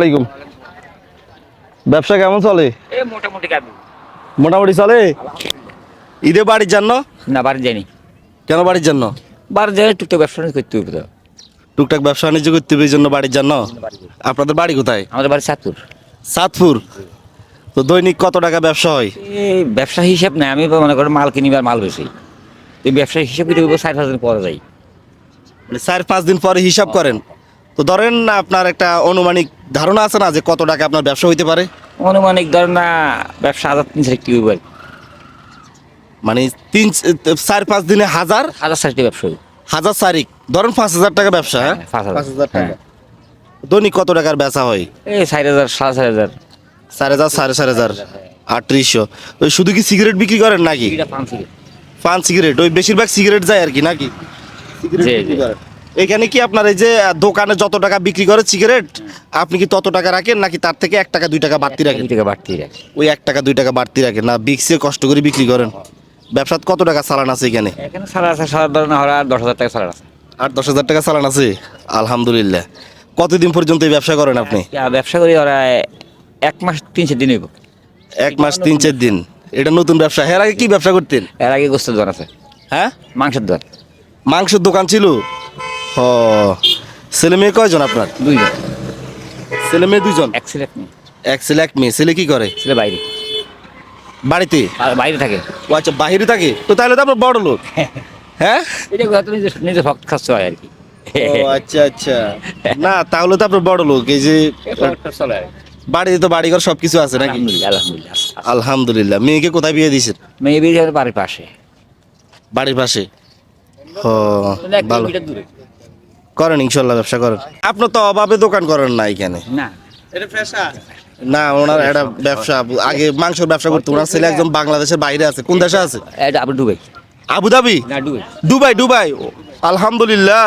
আলাইকুম। ব্যবসা কেমন চলে? মোটামুটি চলে? ঈদে বাড়ির জন্য? না বাড়ি যায়নি কেন বাড়ির জন্য? বাড়ি যায় টুকটাক ব্যবসা করতে হবে তো। টুকটাক ব্যবসা বাণিজ্য করতে হবে এই জন্য বাড়ির জন্য? আপনাদের বাড়ি কোথায়? আমাদের বাড়ি সাতপুর। সাতপুর? তো দৈনিক কত টাকা ব্যবসা হয়? এই ব্যবসা হিসাব নাই আমি মনে করি মাল কিনিবার মাল বেশি এই ব্যবসা হিসাব করে ষাট দিন পরে যাই। মানে চার পাঁচ দিন পরে হিসাব করেন। তো ধরেন না আপনার একটা অনুমানিক ধারণা আছে না যে কত টাকা আপনার ব্যবসা হইতে পারে? অনুমানিক ধর না ব্যবসা হাজার তিনশো একটি হইব আর কি। মানে তিন চার পাঁচ দিনে হাজার? হাজার চারটি ব্যবসা হইব। হাজার চারিক? ধরেন পাঁচ হাজার টাকা ব্যবসা হ্যাঁ? হ্যাঁ, পাঁচ হাজার। পাঁচ হাজার টাকা। হ্যাঁ। দৈনিক কত টাকার বেচা হয়? এই চার হাজার সাড়ে চার হাজার। চার হাজার সাড়ে চার হাজার আটত্রিশশো। ওই শুধু কি সিগারেট বিক্রি করেন নাকি? এটা পান সিগারেট। ওই বেশিরভাগ সিগারেট যায় আর কি নাকি? সিগারেট জি, বিক্রি জি। করেন। এখানে কি আপনার এই যে দোকানে যত টাকা বিক্রি করে সিগারেট আপনি কি তত টাকা রাখেন নাকি তার থেকে এক টাকা দুই টাকা বাড়তি রাখেন? দুই টাকা বাড়তি রাখে। ওই এক টাকা দুই টাকা বাড়তি রাখেন। না বিক্সে কষ্ট করে বিক্রি করেন। ব্যবসাত কত টাকা চালান আছে এখানে? এখানে সাড়ে আছে আর দশ হাজার টাকা সাড়ে আছে। আট দশ হাজার টাকা চালান আছে? আলহামদুলিল্লাহ। কতদিন পর্যন্ত এই ব্যবসা করেন আপনি? ব্যবসা করি ওরা এক মাস তিন চার দিন হইব। এক মাস তিন চার দিন। এটা নতুন ব্যবসা। এর আগে কি ব্যবসা করতেন? এর আগে গোস্তের দোকান আছে। হ্যাঁ? মাংসের দোকান। মাংসের দোকান ছিল? হ ছেলে মেয়ে কয়জন আপনার? দুইজন। ছেলে মেয়ে দুজন এক ছেলে এক মেয়ে। এক ছেলে এক মেয়ে। ছেলে কি করে? ছেলে বাইরে। বাড়িতে? আর বাইরে থাকে। ও আচ্ছা বাহিরে থাকে? তো তাহলে তো আপনার বড় লোক। হ্যাঁ। এটা হয়তো নিজে নিজে ভক্ত খাচ্ছে হয় আর কি। আচ্ছা আচ্ছা। না তাহলে তো আপনার বড় লোক। এই যে। বাড়িতে তো বাড়িঘর সবকিছু আছে নাকি? আলহামদুলিল্লাহ আলহামদুলিল্লাহ। আলহামদুলিল্লাহ। মেয়েকে কোথায় বিয়ে দিয়েছেন মেয়ে বিয়ে বাড়ির পাশে। বাড়ির পাশে? ও ভালো। দূরে। করেন ইনশাল্লাহ ব্যবসা করেন। আপনার তো অভাবে দোকান করেন না এখানে। না। না ওনার একটা ব্যবসা আগে মাংসের ব্যবসা করতো। ওনার ছেলে একজন বাংলাদেশের বাইরে আছে। কোন দেশে আছে? এটা আবুধাবি। না ডুবে দুবাই দুবাই। আলহামদুলিল্লাহ।